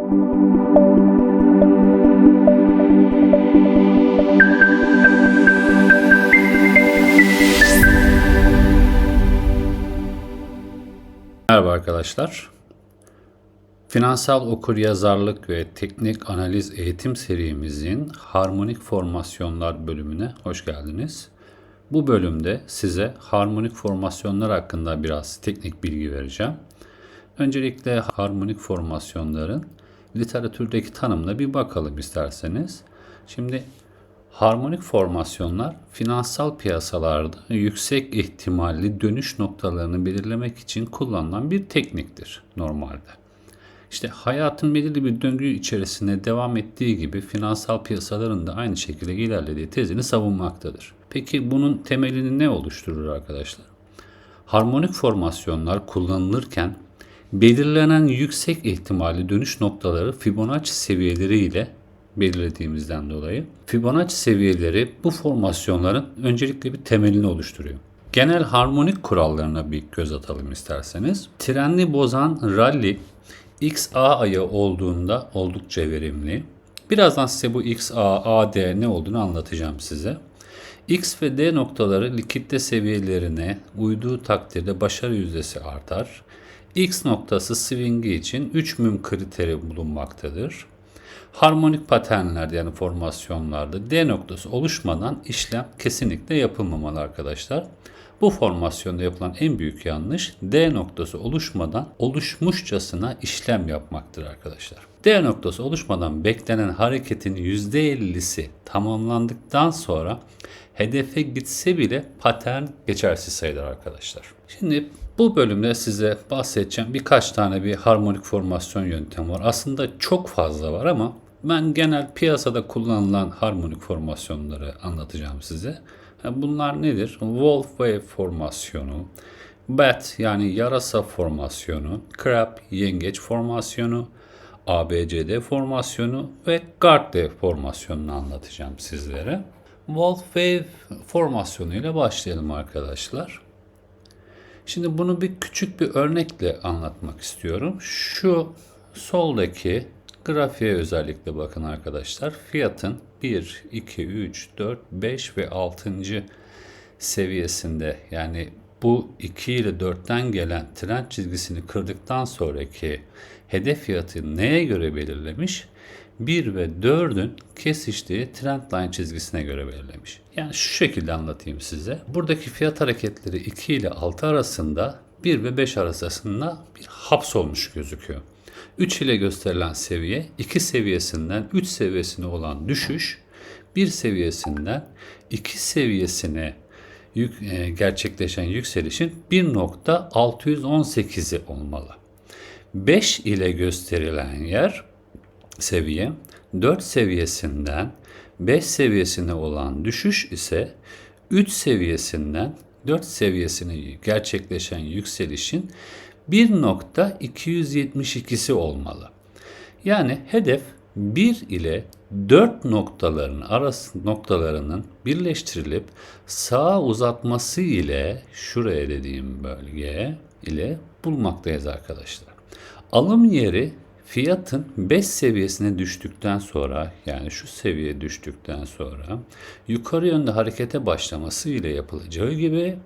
Merhaba arkadaşlar. Finansal okuryazarlık ve teknik analiz eğitim serimizin harmonik formasyonlar bölümüne hoş geldiniz. Bu bölümde size harmonik formasyonlar hakkında biraz teknik bilgi vereceğim. Öncelikle harmonik formasyonların literatürdeki tanımına bir bakalım isterseniz. Şimdi Harmonik formasyonlar finansal piyasalarda yüksek ihtimalli dönüş noktalarını belirlemek için kullanılan bir tekniktir normalde. İşte hayatın belirli bir döngü içerisinde devam ettiği gibi finansal piyasaların da aynı şekilde ilerlediği tezini savunmaktadır. Peki bunun temelini ne oluşturur arkadaşlar? Harmonik formasyonlar kullanılırken belirlenen yüksek ihtimalli dönüş noktaları Fibonacci seviyeleri ile belirlediğimizden dolayı Fibonacci seviyeleri bu formasyonların öncelikle bir temelini oluşturuyor. Genel harmonik kurallarına bir göz atalım isterseniz. Trenli bozan rally XA ayı olduğunda oldukça verimli. Birazdan size bu XA, AD ne olduğunu anlatacağım size. X ve D noktaları likitte seviyelerine uyduğu takdirde başarı yüzdesi artar. X noktası swingi için 3 müm kriteri bulunmaktadır. Harmonik paternlerde yani formasyonlarda D noktası oluşmadan işlem kesinlikle yapılmamalı arkadaşlar. Bu formasyonda yapılan en büyük yanlış D noktası oluşmadan oluşmuşçasına işlem yapmaktır arkadaşlar. D noktası oluşmadan beklenen hareketin %50'si tamamlandıktan sonra hedefe gitse bile patern geçersiz sayılır arkadaşlar. Şimdi bu bölümde size bahsedeceğim birkaç tane bir harmonik formasyon yöntemi var. Aslında çok fazla var ama ben genel piyasada kullanılan harmonik formasyonları anlatacağım size. Bunlar nedir? Wolf Wave formasyonu, Bat yani yarasa formasyonu, Crab yengeç formasyonu, ABCD formasyonu ve Gartler formasyonunu anlatacağım sizlere. Wolf Wave formasyonu ile başlayalım arkadaşlar. Şimdi bunu bir küçük bir örnekle anlatmak istiyorum. Şu soldaki grafiğe özellikle bakın arkadaşlar. Fiyatın 1, 2, 3, 4, 5 ve 6. seviyesinde yani bu 2 ile 4'ten gelen trend çizgisini kırdıktan sonraki hedef fiyatı neye göre belirlemiş? 1 ve 4'ün kesiştiği trendline çizgisine göre belirlemiş. Yani şu şekilde anlatayım size. Buradaki fiyat hareketleri 2 ile 6 arasında 1 ve 5 arasında bir hapsolmuş gözüküyor. 3 ile gösterilen seviye 2 seviyesinden 3 seviyesine olan düşüş 1 seviyesinden 2 seviyesine yük, e, gerçekleşen yükselişin 1.618'i olmalı. 5 ile gösterilen yer seviye 4 seviyesinden 5 seviyesine olan düşüş ise 3 seviyesinden 4 seviyesine gerçekleşen yükselişin 1.272'si olmalı. Yani hedef 1 ile 4 noktaların arası noktalarının birleştirilip sağa uzatması ile şuraya dediğim bölge ile bulmaktayız arkadaşlar. Alım yeri fiyatın 5 seviyesine düştükten sonra yani şu seviyeye düştükten sonra yukarı yönde harekete başlaması ile yapılacağı gibi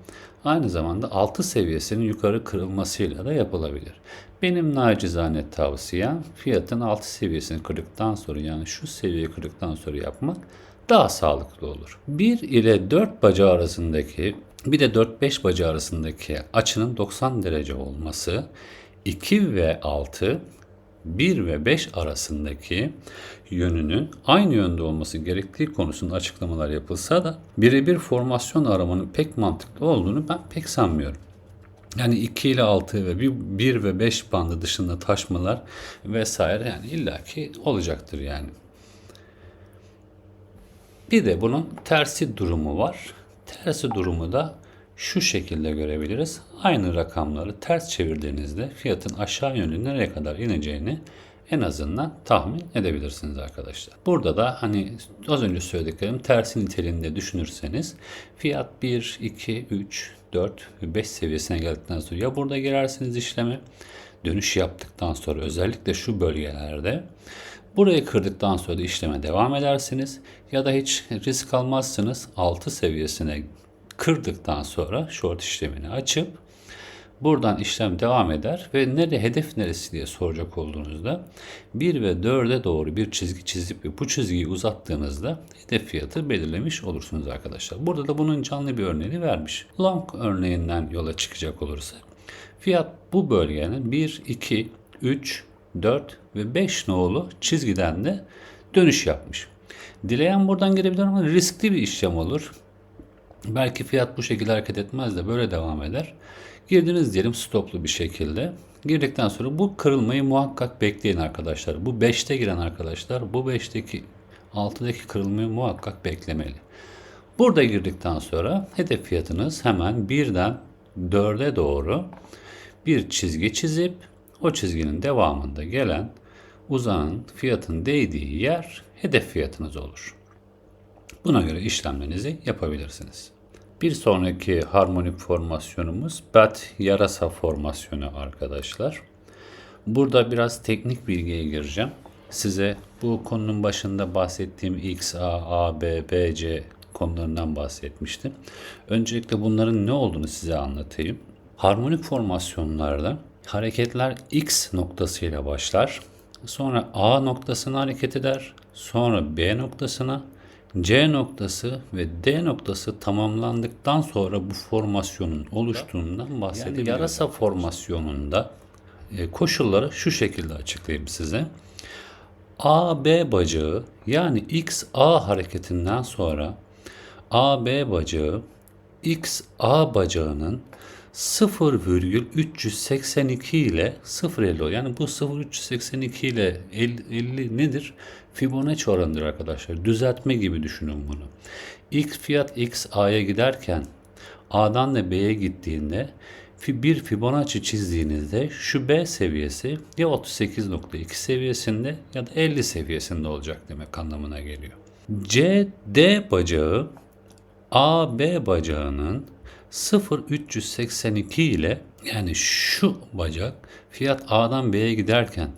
aynı zamanda 6 seviyesinin yukarı kırılmasıyla da yapılabilir. Benim nacizane tavsiyem fiyatın 6 seviyesini kırdıktan sonra yani şu seviyeyi kırdıktan sonra yapmak daha sağlıklı olur. 1 ile 4 bacağı arasındaki bir de 4-5 bacağı arasındaki açının 90 derece olması 2 ve 6 1 ve 5 arasındaki yönünün aynı yönde olması gerektiği konusunda açıklamalar yapılsa da birebir formasyon aramanın pek mantıklı olduğunu ben pek sanmıyorum. Yani 2 ile 6 ve 1 ve 5 bandı dışında taşmalar vesaire yani illaki olacaktır yani. Bir de bunun tersi durumu var. Tersi durumu da şu şekilde görebiliriz. Aynı rakamları ters çevirdiğinizde fiyatın aşağı yönlü nereye kadar ineceğini en azından tahmin edebilirsiniz arkadaşlar. Burada da hani az önce söylediklerim tersi niteliğinde düşünürseniz fiyat 1, 2, 3, 4 ve 5 seviyesine geldikten sonra ya burada girersiniz işleme dönüş yaptıktan sonra özellikle şu bölgelerde burayı kırdıktan sonra da işleme devam edersiniz ya da hiç risk almazsınız 6 seviyesine kırdıktan sonra short işlemini açıp buradan işlem devam eder ve nere hedef neresi diye soracak olduğunuzda 1 ve 4'e doğru bir çizgi çizip bu çizgiyi uzattığınızda hedef fiyatı belirlemiş olursunuz arkadaşlar. Burada da bunun canlı bir örneğini vermiş. Long örneğinden yola çıkacak olursa fiyat bu bölgenin 1, 2, 3, 4 ve 5 nolu çizgiden de dönüş yapmış. Dileyen buradan girebilir ama riskli bir işlem olur. Belki fiyat bu şekilde hareket etmez de böyle devam eder. Girdiniz diyelim stoplu bir şekilde. Girdikten sonra bu kırılmayı muhakkak bekleyin arkadaşlar. Bu 5'te giren arkadaşlar bu 5'teki 6'daki kırılmayı muhakkak beklemeli. Burada girdikten sonra hedef fiyatınız hemen 1'den 4'e doğru bir çizgi çizip o çizginin devamında gelen uzanın fiyatın değdiği yer hedef fiyatınız olur. Buna göre işlemlerinizi yapabilirsiniz. Bir sonraki harmonik formasyonumuz BAT yarasa formasyonu arkadaşlar. Burada biraz teknik bilgiye gireceğim. Size bu konunun başında bahsettiğim X, A, A, B, B, C konularından bahsetmiştim. Öncelikle bunların ne olduğunu size anlatayım. Harmonik formasyonlarda hareketler X noktasıyla başlar. Sonra A noktasına hareket eder. Sonra B noktasına, C noktası ve D noktası tamamlandıktan sonra bu formasyonun oluştuğundan bahsedebiliriz. Yani yarasa formasyonunda e, koşulları şu şekilde açıklayayım size. AB bacağı yani XA hareketinden sonra AB bacağı XA bacağının 0,382 ile 0,50 yani bu 0,382 ile 50, 50 nedir? Fibonacci oranıdır arkadaşlar. Düzeltme gibi düşünün bunu. X fiyat X A'ya giderken A'dan da B'ye gittiğinde bir Fibonacci çizdiğinizde şu B seviyesi ya 38.2 seviyesinde ya da 50 seviyesinde olacak demek anlamına geliyor. C D bacağı A B bacağının 0.382 ile yani şu bacak fiyat A'dan B'ye giderken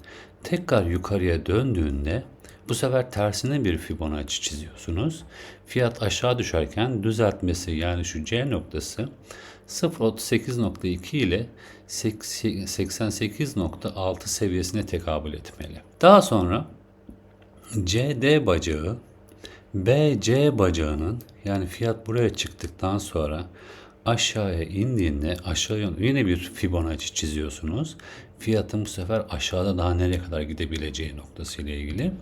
tekrar yukarıya döndüğünde bu sefer tersine bir Fibonacci çiziyorsunuz. Fiyat aşağı düşerken düzeltmesi yani şu C noktası 0.38.2 ile 88.6 seviyesine tekabül etmeli. Daha sonra CD bacağı BC bacağının yani fiyat buraya çıktıktan sonra aşağıya indiğinde aşağı yine bir Fibonacci çiziyorsunuz. Fiyatın bu sefer aşağıda daha nereye kadar gidebileceği noktası ile ilgili.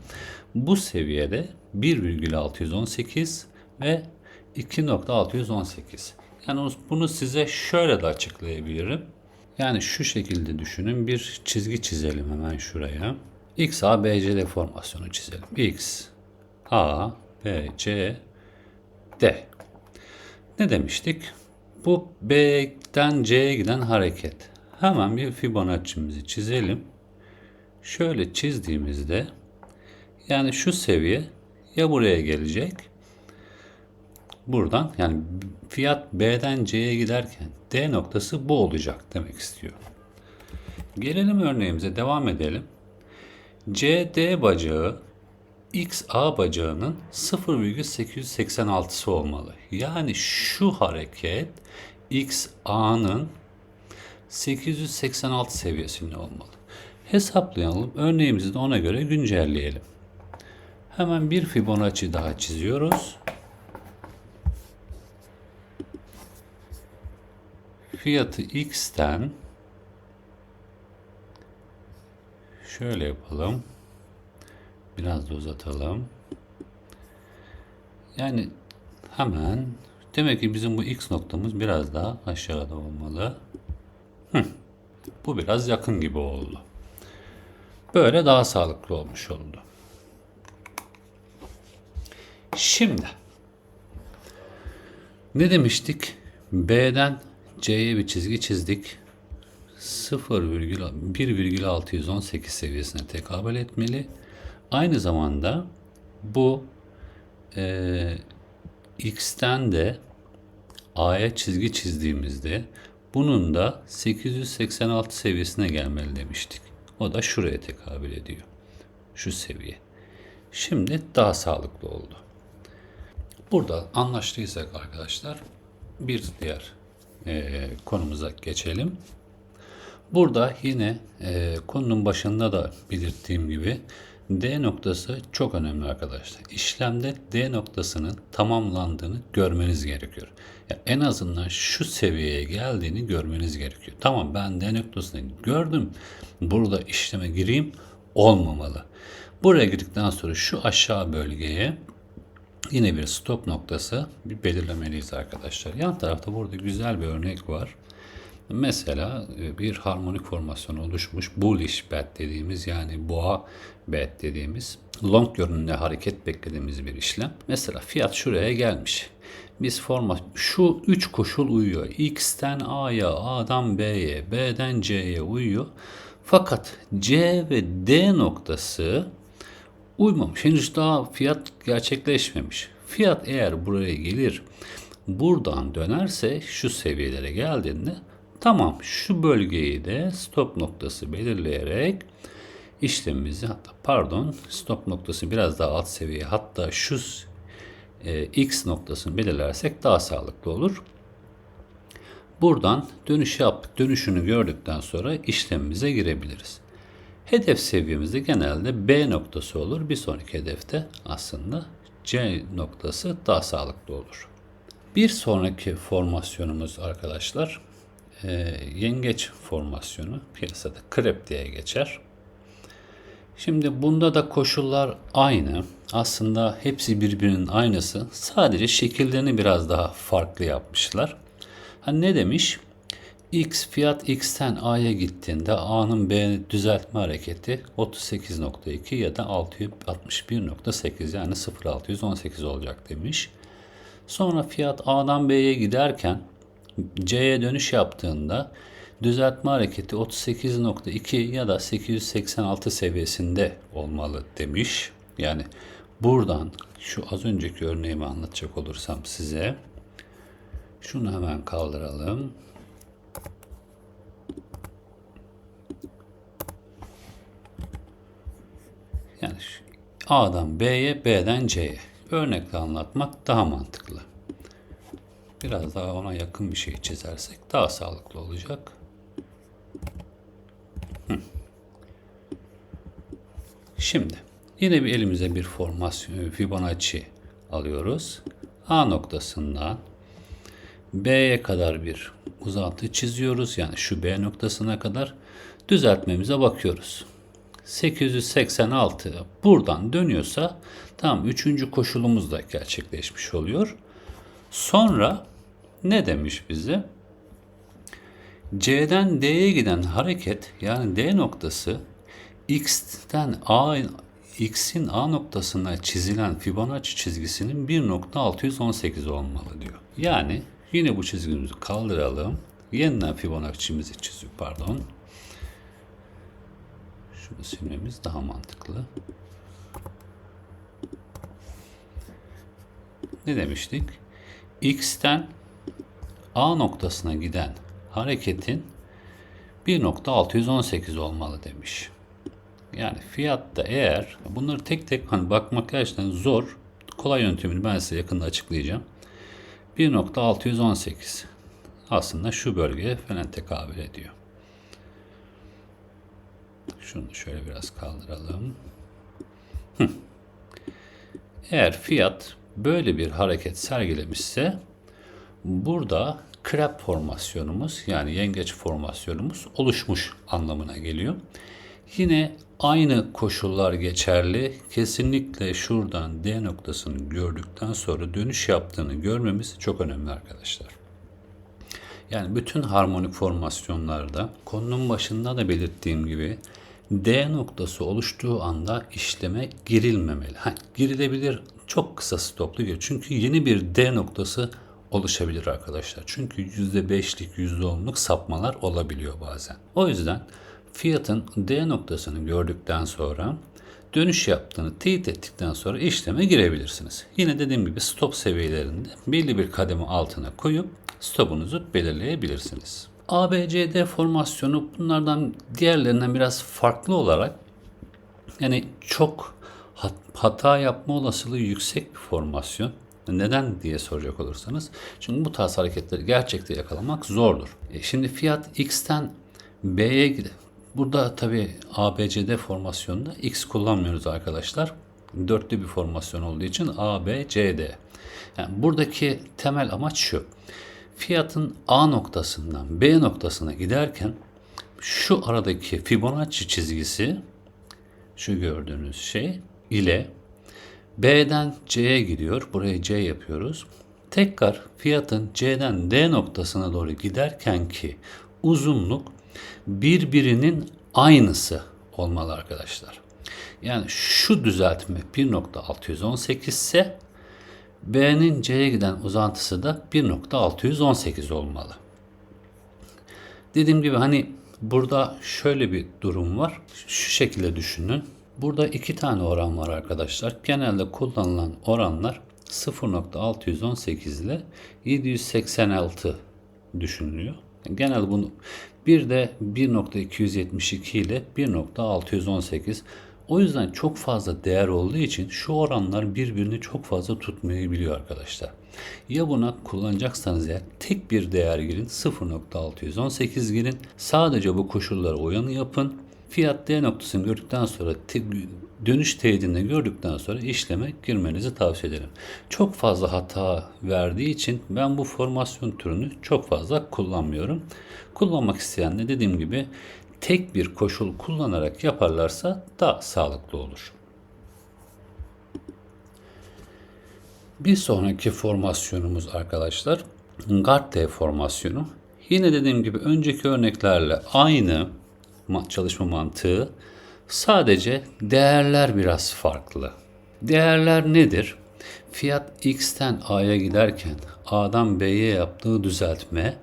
Bu seviyede 1,618 ve 2.618. Yani bunu size şöyle de açıklayabilirim. Yani şu şekilde düşünün. Bir çizgi çizelim hemen şuraya. X, A, B, C deformasyonu çizelim. X, A, B, C, D. Ne demiştik? Bu B'den C'ye giden hareket. Hemen bir Fibonacci'mizi çizelim. Şöyle çizdiğimizde yani şu seviye ya buraya gelecek buradan yani fiyat B'den C'ye giderken D noktası bu olacak demek istiyor. Gelelim örneğimize devam edelim. CD bacağı XA bacağının 0,886'sı olmalı. Yani şu hareket XA'nın 886 seviyesinde olmalı. Hesaplayalım. Örneğimizi de ona göre güncelleyelim. Hemen bir Fibonacci daha çiziyoruz. Fiyatı X'ten şöyle yapalım. Biraz da uzatalım. Yani hemen demek ki bizim bu X noktamız biraz daha aşağıda olmalı. Hı. Bu biraz yakın gibi oldu. Böyle daha sağlıklı olmuş oldu. Şimdi ne demiştik? B'den C'ye bir çizgi çizdik. 0,1,618 seviyesine tekabül etmeli. Aynı zamanda bu e, x'ten de a'ya çizgi çizdiğimizde bunun da 886 seviyesine gelmeli demiştik. O da şuraya tekabül ediyor. Şu seviye. Şimdi daha sağlıklı oldu. Burada anlaştıysak arkadaşlar bir diğer eee, konumuza geçelim. Burada yine eee, konunun başında da belirttiğim gibi D noktası çok önemli arkadaşlar. İşlemde D noktasının tamamlandığını görmeniz gerekiyor. Ya en azından şu seviyeye geldiğini görmeniz gerekiyor. Tamam ben D noktasını gördüm. Burada işleme gireyim olmamalı. Buraya girdikten sonra şu aşağı bölgeye yine bir stop noktası belirlemeliyiz arkadaşlar. Yan tarafta burada güzel bir örnek var. Mesela e, bir harmonik formasyon oluşmuş bullish bet dediğimiz yani boğa bet dediğimiz long yönünde hareket beklediğimiz bir işlem. Mesela fiyat şuraya gelmiş. Biz forma şu üç koşul uyuyor. X'ten A'ya, A'dan B'ye, B'den C'ye uyuyor. Fakat C ve D noktası uymamış. Henüz daha fiyat gerçekleşmemiş. Fiyat eğer buraya gelir, buradan dönerse şu seviyelere geldiğinde tamam şu bölgeyi de stop noktası belirleyerek işlemimizi hatta pardon stop noktası biraz daha alt seviye hatta şu e, x noktasını belirlersek daha sağlıklı olur. Buradan dönüş yaptık. Dönüşünü gördükten sonra işlemimize girebiliriz. Hedef seviyemizde genelde B noktası olur. Bir sonraki hedefte aslında C noktası daha sağlıklı olur. Bir sonraki formasyonumuz arkadaşlar e, yengeç formasyonu piyasada krep diye geçer. Şimdi bunda da koşullar aynı. Aslında hepsi birbirinin aynısı. Sadece şekillerini biraz daha farklı yapmışlar. Hani ne demiş? X fiyat X'ten A'ya gittiğinde A'nın B düzeltme hareketi 38.2 ya da 661.8 yani 0618 olacak demiş. Sonra fiyat A'dan B'ye giderken C'ye dönüş yaptığında düzeltme hareketi 38.2 ya da 886 seviyesinde olmalı demiş. Yani buradan şu az önceki örneğimi anlatacak olursam size şunu hemen kaldıralım. Yani A'dan B'ye, B'den C'ye. Örnekle anlatmak daha mantıklı. Biraz daha ona yakın bir şey çizersek daha sağlıklı olacak. Şimdi yine bir elimize bir formasyon Fibonacci alıyoruz. A noktasından B'ye kadar bir uzantı çiziyoruz. Yani şu B noktasına kadar düzeltmemize bakıyoruz. 886 buradan dönüyorsa tam üçüncü koşulumuz da gerçekleşmiş oluyor. Sonra ne demiş bize? C'den D'ye giden hareket yani D noktası X'ten A X'in A noktasına çizilen Fibonacci çizgisinin 1.618 olmalı diyor. Yani yine bu çizgimizi kaldıralım. Yeniden Fibonacci'mizi çiziyor pardon. Şunu silmemiz daha mantıklı. Ne demiştik? X'ten A noktasına giden hareketin 1.618 olmalı demiş. Yani fiyatta eğer bunları tek tek hani bakmak gerçekten zor. Kolay yöntemini ben size yakında açıklayacağım. 1.618 aslında şu bölgeye falan tekabül ediyor. Şunu şöyle biraz kaldıralım. Eğer fiyat böyle bir hareket sergilemişse burada krep formasyonumuz yani yengeç formasyonumuz oluşmuş anlamına geliyor. Yine aynı koşullar geçerli. Kesinlikle şuradan D noktasını gördükten sonra dönüş yaptığını görmemiz çok önemli arkadaşlar. Yani bütün harmonik formasyonlarda konunun başında da belirttiğim gibi D noktası oluştuğu anda işleme girilmemeli. Ha, girilebilir çok kısa stoplu gir. Çünkü yeni bir D noktası oluşabilir arkadaşlar. Çünkü %5'lik %10'luk sapmalar olabiliyor bazen. O yüzden fiyatın D noktasını gördükten sonra dönüş yaptığını teyit ettikten sonra işleme girebilirsiniz. Yine dediğim gibi stop seviyelerinde belli bir kademe altına koyup stopunuzu belirleyebilirsiniz. ABCD formasyonu bunlardan diğerlerinden biraz farklı olarak yani çok hat- hata yapma olasılığı yüksek bir formasyon. Neden diye soracak olursanız. Çünkü bu tarz hareketleri gerçekte yakalamak zordur. E şimdi fiyat X'ten B'ye gide. Burada tabi ABCD formasyonunda X kullanmıyoruz arkadaşlar. Dörtlü bir formasyon olduğu için ABCD. Yani buradaki temel amaç şu. Fiyatın A noktasından B noktasına giderken şu aradaki Fibonacci çizgisi şu gördüğünüz şey ile B'den C'ye gidiyor. Buraya C yapıyoruz. Tekrar fiyatın C'den D noktasına doğru giderken ki uzunluk birbirinin aynısı olmalı arkadaşlar. Yani şu düzeltme 1.618 ise B'nin C'ye giden uzantısı da 1.618 olmalı. Dediğim gibi hani burada şöyle bir durum var. Şu şekilde düşünün. Burada iki tane oran var arkadaşlar. Genelde kullanılan oranlar 0.618 ile 786 düşünülüyor. Genelde bunu bir de 1.272 ile 1.618 o yüzden çok fazla değer olduğu için şu oranlar birbirini çok fazla tutmayabiliyor arkadaşlar. Ya buna kullanacaksanız eğer tek bir değer girin 0.618 girin. Sadece bu koşullara uyanı yapın. Fiyat D noktasını gördükten sonra dönüş teyidini gördükten sonra işleme girmenizi tavsiye ederim. Çok fazla hata verdiği için ben bu formasyon türünü çok fazla kullanmıyorum. Kullanmak isteyen de dediğim gibi tek bir koşul kullanarak yaparlarsa daha sağlıklı olur. Bir sonraki formasyonumuz arkadaşlar Garthe formasyonu. Yine dediğim gibi önceki örneklerle aynı çalışma mantığı sadece değerler biraz farklı. Değerler nedir? Fiyat X'ten A'ya giderken A'dan B'ye yaptığı düzeltme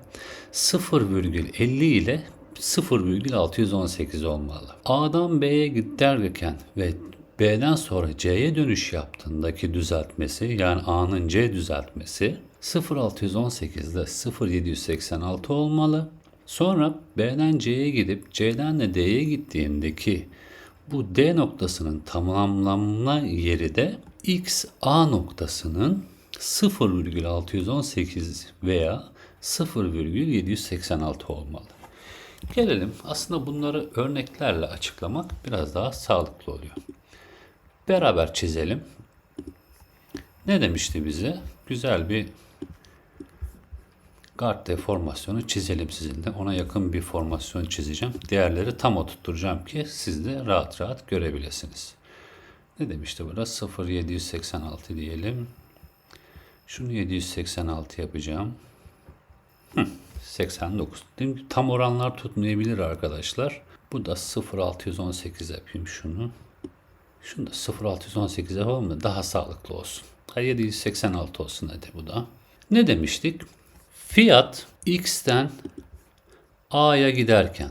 0,50 ile 0,618 olmalı. A'dan B'ye giderken ve B'den sonra C'ye dönüş yaptığındaki düzeltmesi yani A'nın C düzeltmesi 0.618 ile 0.786 olmalı. Sonra B'den C'ye gidip C'den de D'ye gittiğindeki bu D noktasının tamamlanma yeri de X A noktasının 0,618 veya 0,786 olmalı. Gelelim aslında bunları örneklerle açıklamak biraz daha sağlıklı oluyor. Beraber çizelim. Ne demişti bize? Güzel bir Garthe formasyonu çizelim sizinle. Ona yakın bir formasyon çizeceğim. Değerleri tam oturtturacağım ki siz de rahat rahat görebilirsiniz. Ne demişti burada? 0,786 diyelim. Şunu 786 yapacağım. Hı, 89. Dedim ki tam oranlar tutmayabilir arkadaşlar. Bu da 0,618 yapayım şunu. Şunu da 0,618 yapalım da daha sağlıklı olsun. Ha 786 olsun hadi bu da. Ne demiştik? Fiyat X'ten A'ya giderken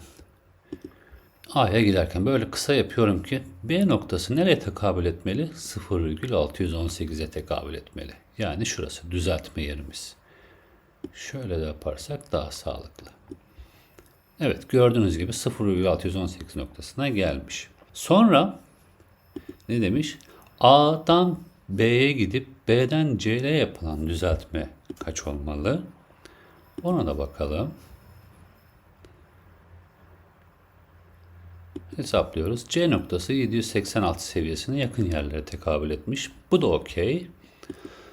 A'ya giderken böyle kısa yapıyorum ki B noktası nereye tekabül etmeli? 0,618'e tekabül etmeli. Yani şurası düzeltme yerimiz. Şöyle de yaparsak daha sağlıklı. Evet gördüğünüz gibi 0,618 noktasına gelmiş. Sonra ne demiş? A'dan B'ye gidip B'den C'ye yapılan düzeltme kaç olmalı? Ona da bakalım. Hesaplıyoruz. C noktası 786 seviyesine yakın yerlere tekabül etmiş. Bu da okey.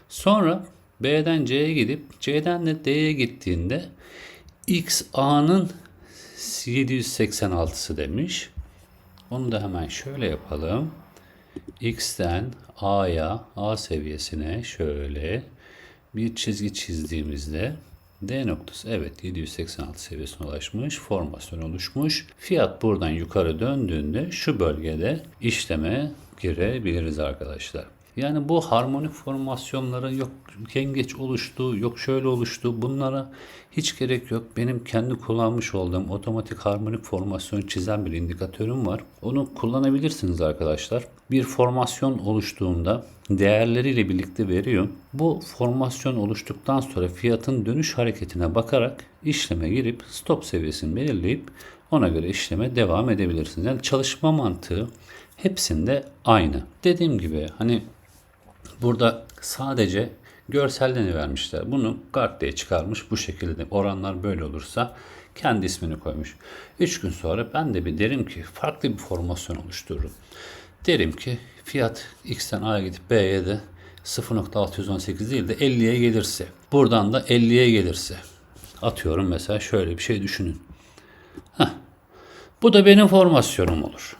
Sonra B'den C'ye gidip C'den de D'ye gittiğinde X A'nın 786'sı demiş. Onu da hemen şöyle yapalım. X'ten A'ya, A seviyesine şöyle bir çizgi çizdiğimizde D noktası evet 786 seviyesine ulaşmış, formasyon oluşmuş. Fiyat buradan yukarı döndüğünde şu bölgede işleme girebiliriz arkadaşlar. Yani bu harmonik formasyonlara yok yengeç oluştu, yok şöyle oluştu. Bunlara hiç gerek yok. Benim kendi kullanmış olduğum otomatik harmonik formasyon çizen bir indikatörüm var. Onu kullanabilirsiniz arkadaşlar. Bir formasyon oluştuğunda değerleriyle birlikte veriyor. Bu formasyon oluştuktan sonra fiyatın dönüş hareketine bakarak işleme girip stop seviyesini belirleyip ona göre işleme devam edebilirsiniz. Yani çalışma mantığı hepsinde aynı. Dediğim gibi hani burada sadece görsellerini vermişler. Bunu kart diye çıkarmış bu şekilde oranlar böyle olursa kendi ismini koymuş. 3 gün sonra ben de bir derim ki farklı bir formasyon oluştururum. Derim ki fiyat X'ten A'ya gidip B'ye de 0.618 değil de 50'ye gelirse buradan da 50'ye gelirse atıyorum mesela şöyle bir şey düşünün. Heh. Bu da benim formasyonum olur.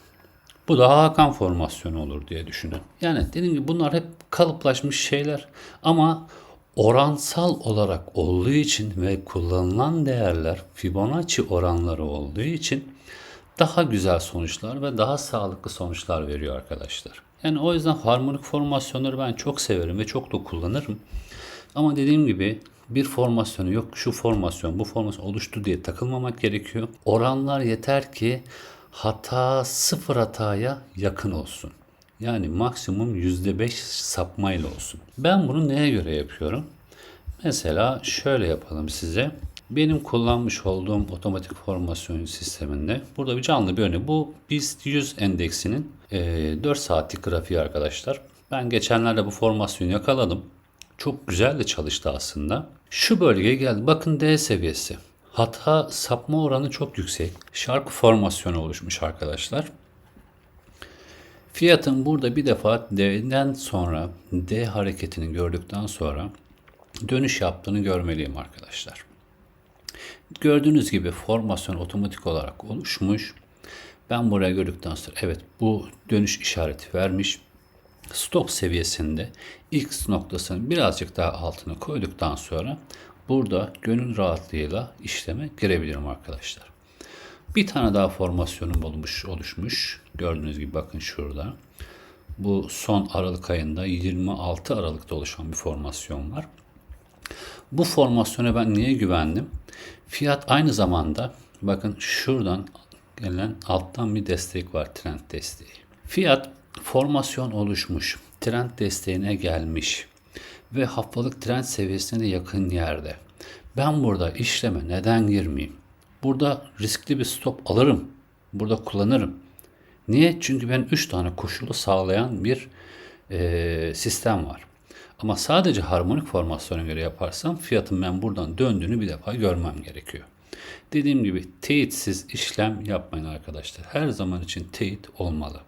Bu da Hakan formasyonu olur diye düşünün. Yani dediğim gibi bunlar hep kalıplaşmış şeyler ama oransal olarak olduğu için ve kullanılan değerler Fibonacci oranları olduğu için daha güzel sonuçlar ve daha sağlıklı sonuçlar veriyor arkadaşlar. Yani o yüzden harmonik formasyonları ben çok severim ve çok da kullanırım. Ama dediğim gibi bir formasyonu yok şu formasyon bu formasyon oluştu diye takılmamak gerekiyor. Oranlar yeter ki hata sıfır hataya yakın olsun. Yani maksimum %5 sapmayla olsun. Ben bunu neye göre yapıyorum? Mesela şöyle yapalım size. Benim kullanmış olduğum otomatik formasyon sisteminde burada bir canlı bir örnek. Bu BIST 100 endeksinin e, 4 saatlik grafiği arkadaşlar. Ben geçenlerde bu formasyonu yakaladım. Çok güzel de çalıştı aslında. Şu bölgeye geldi. Bakın D seviyesi. Hata sapma oranı çok yüksek. Şarkı formasyonu oluşmuş arkadaşlar. Fiyatın burada bir defa D'den sonra D hareketini gördükten sonra dönüş yaptığını görmeliyim arkadaşlar. Gördüğünüz gibi formasyon otomatik olarak oluşmuş. Ben buraya gördükten sonra evet bu dönüş işareti vermiş. Stop seviyesinde X noktasının birazcık daha altına koyduktan sonra burada gönül rahatlığıyla işleme girebilirim arkadaşlar. Bir tane daha formasyonum olmuş, oluşmuş. Gördüğünüz gibi bakın şurada. Bu son Aralık ayında 26 Aralık'ta oluşan bir formasyon var. Bu formasyona ben niye güvendim? Fiyat aynı zamanda bakın şuradan gelen alttan bir destek var trend desteği. Fiyat formasyon oluşmuş. Trend desteğine gelmiş ve haftalık trend seviyesine de yakın yerde. Ben burada işleme neden girmeyeyim? Burada riskli bir stop alırım. Burada kullanırım. Niye? Çünkü ben 3 tane koşulu sağlayan bir e, sistem var. Ama sadece harmonik formasyona göre yaparsam fiyatın ben buradan döndüğünü bir defa görmem gerekiyor. Dediğim gibi teyitsiz işlem yapmayın arkadaşlar. Her zaman için teyit olmalı.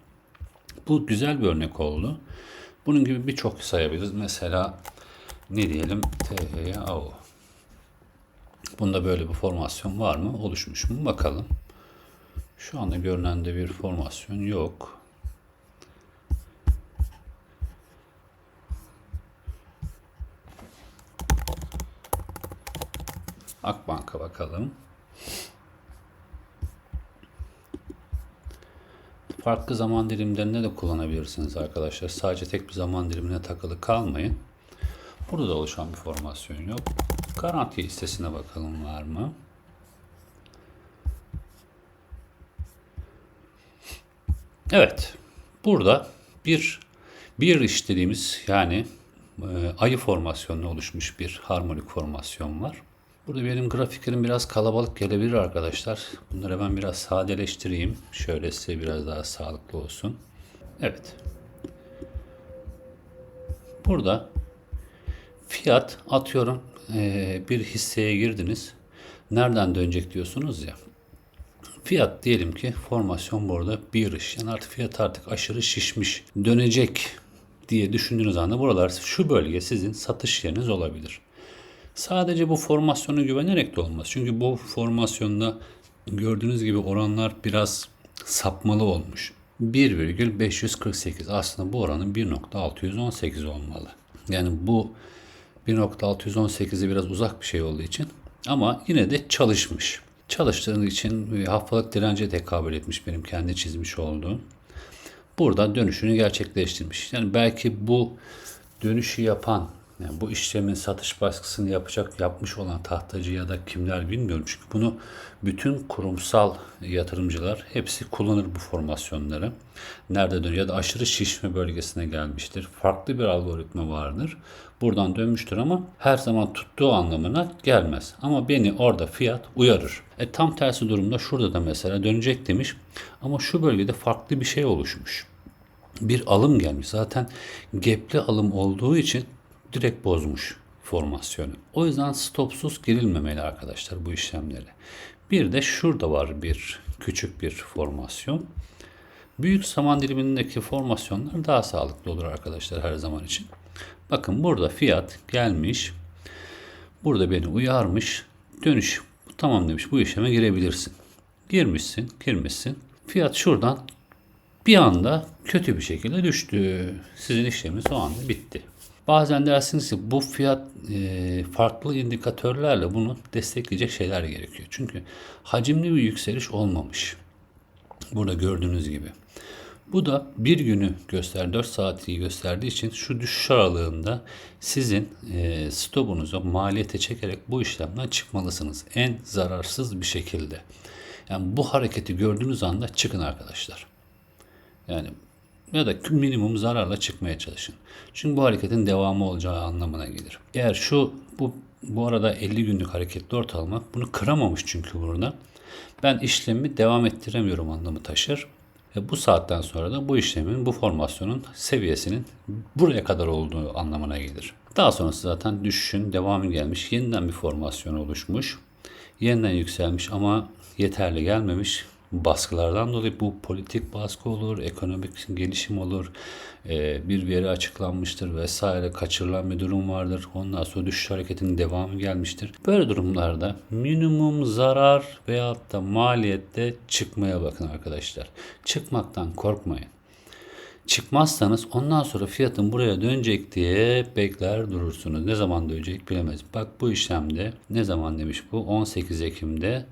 Bu güzel bir örnek oldu. Bunun gibi birçok sayabiliriz. Mesela ne diyelim THYAO. Bunda böyle bir formasyon var mı? Oluşmuş mu? Bakalım. Şu anda görünen de bir formasyon yok. Akbank'a bakalım. Farklı zaman dilimlerinde de kullanabilirsiniz arkadaşlar. Sadece tek bir zaman dilimine takılı kalmayın. Burada da oluşan bir formasyon yok. Garanti listesine bakalım var mı? Evet. Burada bir bir iş dediğimiz yani e, ayı formasyonuna oluşmuş bir harmonik formasyon var. Burada benim grafiklerim biraz kalabalık gelebilir arkadaşlar. Bunları ben biraz sadeleştireyim. Şöyle size biraz daha sağlıklı olsun. Evet. Burada fiyat atıyorum e, bir hisseye girdiniz. Nereden dönecek diyorsunuz ya. Fiyat diyelim ki formasyon burada bir iş. Yani artık fiyat artık aşırı şişmiş. Dönecek diye düşündüğünüz anda buralar şu bölge sizin satış yeriniz olabilir. Sadece bu formasyona güvenerek de olmaz. Çünkü bu formasyonda gördüğünüz gibi oranlar biraz sapmalı olmuş. 1,548 aslında bu oranın 1.618 olmalı. Yani bu 1.618'i biraz uzak bir şey olduğu için ama yine de çalışmış. Çalıştığınız için haftalık dirence tekabül etmiş benim kendi çizmiş olduğum. burada dönüşünü gerçekleştirmiş. Yani belki bu dönüşü yapan yani bu işlemin satış baskısını yapacak yapmış olan tahtacı ya da kimler bilmiyorum. Çünkü bunu bütün kurumsal yatırımcılar hepsi kullanır bu formasyonları. Nerede dönüyor ya da aşırı şişme bölgesine gelmiştir. Farklı bir algoritma vardır. Buradan dönmüştür ama her zaman tuttuğu anlamına gelmez. Ama beni orada fiyat uyarır. E tam tersi durumda şurada da mesela dönecek demiş ama şu bölgede farklı bir şey oluşmuş bir alım gelmiş. Zaten gepli alım olduğu için direkt bozmuş formasyonu. O yüzden stopsuz girilmemeli arkadaşlar bu işlemlere. Bir de şurada var bir küçük bir formasyon. Büyük zaman dilimindeki formasyonlar daha sağlıklı olur arkadaşlar her zaman için. Bakın burada fiyat gelmiş. Burada beni uyarmış. Dönüş tamam demiş bu işleme girebilirsin. Girmişsin, girmişsin. Fiyat şuradan bir anda kötü bir şekilde düştü. Sizin işleminiz o anda bitti. Bazen dersiniz ki bu fiyat e, farklı indikatörlerle bunu destekleyecek şeyler gerekiyor. Çünkü hacimli bir yükseliş olmamış. Burada gördüğünüz gibi. Bu da bir günü göster, 4 saati gösterdiği için şu düşüş aralığında sizin e, stopunuzu maliyete çekerek bu işlemden çıkmalısınız. En zararsız bir şekilde. Yani bu hareketi gördüğünüz anda çıkın arkadaşlar. Yani ya da minimum zararla çıkmaya çalışın. Çünkü bu hareketin devamı olacağı anlamına gelir. Eğer şu bu bu arada 50 günlük hareketli ortalama bunu kıramamış çünkü burada. Ben işlemi devam ettiremiyorum anlamı taşır. Ve bu saatten sonra da bu işlemin, bu formasyonun seviyesinin buraya kadar olduğu anlamına gelir. Daha sonrası zaten düşüşün devamı gelmiş. Yeniden bir formasyon oluşmuş. Yeniden yükselmiş ama yeterli gelmemiş baskılardan dolayı bu politik baskı olur, ekonomik gelişim olur, e, bir veri açıklanmıştır vesaire kaçırılan bir durum vardır. Ondan sonra düşüş hareketinin devamı gelmiştir. Böyle durumlarda minimum zarar veyahut da maliyette çıkmaya bakın arkadaşlar. Çıkmaktan korkmayın. Çıkmazsanız ondan sonra fiyatın buraya dönecek diye bekler durursunuz. Ne zaman dönecek bilemez. Bak bu işlemde ne zaman demiş bu? 18 Ekim'de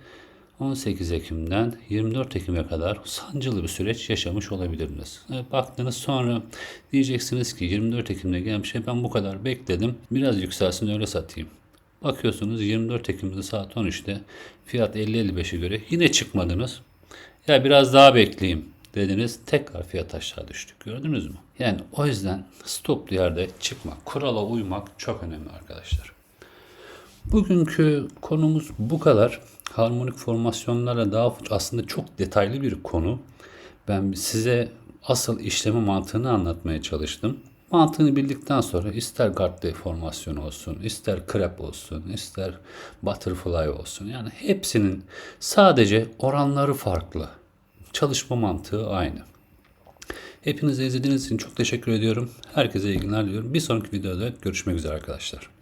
18 Ekim'den 24 Ekim'e kadar sancılı bir süreç yaşamış olabilirsiniz. E, baktınız sonra diyeceksiniz ki 24 Ekim'de gelmiş e, ben bu kadar bekledim biraz yükselsin öyle satayım. Bakıyorsunuz 24 Ekim'de saat 13'te fiyat 50-55'e göre yine çıkmadınız. Ya biraz daha bekleyeyim dediniz tekrar fiyat aşağı düştü. Gördünüz mü? Yani o yüzden stoplu yerde çıkmak, kurala uymak çok önemli arkadaşlar. Bugünkü konumuz bu kadar. Harmonik formasyonlarla daha aslında çok detaylı bir konu. Ben size asıl işleme mantığını anlatmaya çalıştım. Mantığını bildikten sonra ister Gartley formasyonu olsun, ister Krep olsun, ister Butterfly olsun. Yani hepsinin sadece oranları farklı. Çalışma mantığı aynı. Hepinize izlediğiniz için çok teşekkür ediyorum. Herkese iyi günler diliyorum. Bir sonraki videoda görüşmek üzere arkadaşlar.